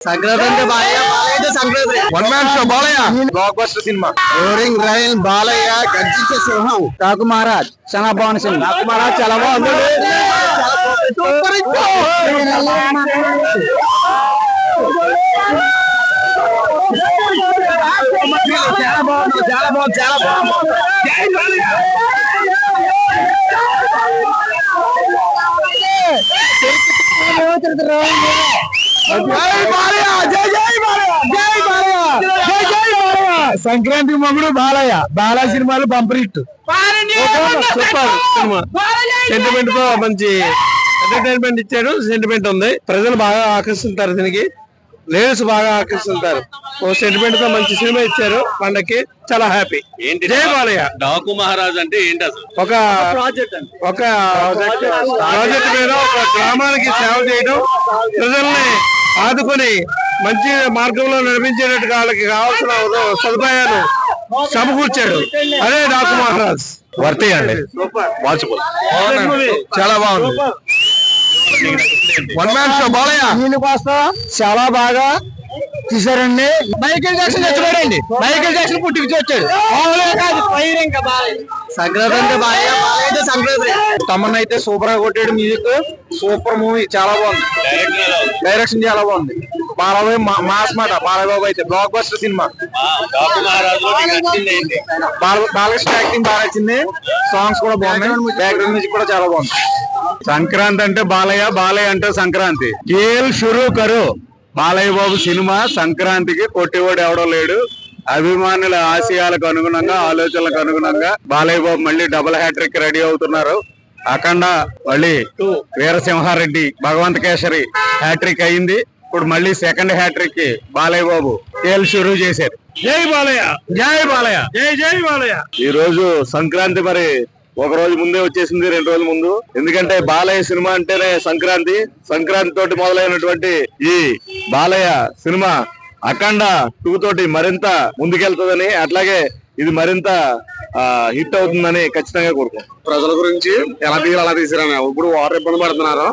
సంక్రాంతి అంటే బాలయ్య బాలయ్య అంటే Sankranti one man show Balayya block buster cinema roaring rail Balayya గర్జించే సింహం కాకు మహారాజ్ చాలా బాగుంది సినిమా కాకు మహారాజ్ చాలా బాగుంది సూపర్ చాలా బాగుంది చాలా బాగుంది చాలా బాగుంది జై సంక్రాంతి మొగుడు బాలయ్య బాలయ్య సినిమాలు బంపర్ హిట్ సూపర్ సినిమా. సెంటిమెంట్తో మంచి ఎంటర్టైన్మెంట్ ఇచ్చాడు సెంటిమెంట్ ఉంది. ప్రజలు బాగా ఆకర్షిస్తారు దీనికి. లేడీస్ బాగా ఆకర్షిస్తారు ఓ సెంటిమెంట్తో మంచి సినిమా ఇచ్చారు పండక్కి. చాలా హ్యాపీ ఏంటి జై బాలయ్య. డాకు మహారాజ్ అంటే ఏంటి అసలు? ఒక ఒక ప్రాజెక్ట్ మీద ఒక గ్రామానికి సేవ చేయడం ప్రజల్ని ఆదుకొని మంచి మార్గంలో నడిపించేటట్టుగా వాళ్ళకి కావాల్సిన సదుపాయాలు సమకూర్చాడు. అదే డాకు మహారాజ్. వర్తి అండి వాచుకోవాలి చాలా బాగుంది. One man show Balayya. చాలా బాగా తీసారండి మైకేల్ జాక్సన్ చచ్చిపోయాడండి మైకేల్ జాక్సన్ పుట్టికి వచ్చాడు. సంక్రాంతి అంటే బాలయ్య తమన్ అయితే సూపర్గా కొట్టాడు మ్యూజిక్ సూపర్ మూవీ చాలా బాగుంది? డైరెక్షన్ చాలా బాగుంది. బాలబాబు మా- మాస్ మాట బాలబాబు అయితే. Block buster cinema Balakrishna acting బాగా నచ్చింది. సాంగ్స్ కూడా బాగున్నాయి. బ్యాక్గ్రౌండ్ మ్యూజిక్ కూడా చాలా బాగుంది. సంక్రాంతి అంటే బాలయ్య బాలయ్య అంటే సంక్రాంతి. కేల్ షురూ కరు. బాలయ్య బాబు సినిమా సంక్రాంతికి కొట్టివాడు ఎవడో లేడు. అభిమానుల ఆశయాలకు అనుగుణంగా ఆలోచనలకు అనుగుణంగా బాలయ్య బాబు మళ్ళీ డబుల్ హ్యాట్రిక్ రెడీ అవుతున్నారు. అఖండ మళ్ళీ వీరసింహారెడ్డి భగవంత కేసరి హ్యాట్రిక్ అయింది. ఇప్పుడు మళ్ళీ second hat trick Balayya Babu Khel షురూ చేశారు. జై బాలయ్య. జై బాలయ్య. జై జై బాలయ్య. ఈ రోజు సంక్రాంతి మరి ఒక రోజు ముందే వచ్చేసింది రెండు రోజుల ముందు. ఎందుకంటే బాలయ్య సినిమా అంటేనే సంక్రాంతి. సంక్రాంతి తోటి మొదలైనటువంటి ఈ బాలయ్య సినిమా అఖండ టూ తోటి మరింత ముందుకెళ్తుందని అట్లాగే ఇది మరింత హిట్ అవుతుందని ఖచ్చితంగా కోరుకుంటున్నాం. ప్రజల గురించి? ఎలా తీయాలి అలా తీసారని ఇప్పుడు వాటర్ ఇబ్బంది పడుతున్నారు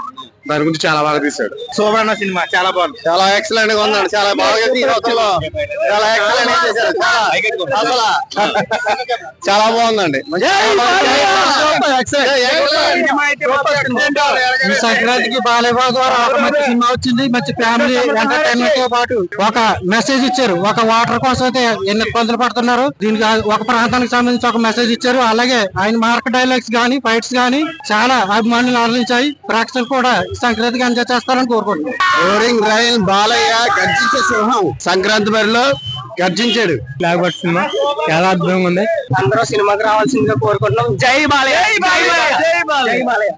దాని గురించి చాలా బాగా తీశాడు. సూపర్ సినిమా చాలా బాగుంది. చాలా ఎక్సలెంట్గా ఉందండి చాలా బాగా చాలా ఎక్సలెంట్గా చేశారు చాలా. అసలు. చాలా బాగుందండి. సంక్రాంతికి బాలయ్య బాబు ద్వారా ఒక మంచి సినిమా వచ్చింది మంచి ఫ్యామిలీ ఎంటర్టైన్మెంట్తో పాటు ఒక మెసేజ్ ఇచ్చారు. ఒక వాటర్ కోసం అయితే ఎన్ని ఇబ్బందులు పడుతున్నారు దీనికి ఒక ప్రాంతానికి సంబంధించి ఒక మెసేజ్ ఇచ్చారు. అలాగే ఆయన మార్క్ డైలాగ్స్ గానీ ఫైట్స్ గానీ చాలా అభిమానులు ఆదరించాయి ప్రేక్షకులు కూడా సంక్రాంతికి ఎంజాయ్ చేస్తారని కోరుకుంటున్నాను రోరింగ్ రైల్ బాలయ్య గర్జించే సింహం సంక్రాంతి బరిలో గర్జించాడు. Block cinema. చాలా అద్భుతంగా ఉంది. అందరూ సినిమాకి రావాల్సిందిగా కోరుకుంటున్నాం. జై బాలయ్య! జై బాలయ్య! జై బాలయ్య!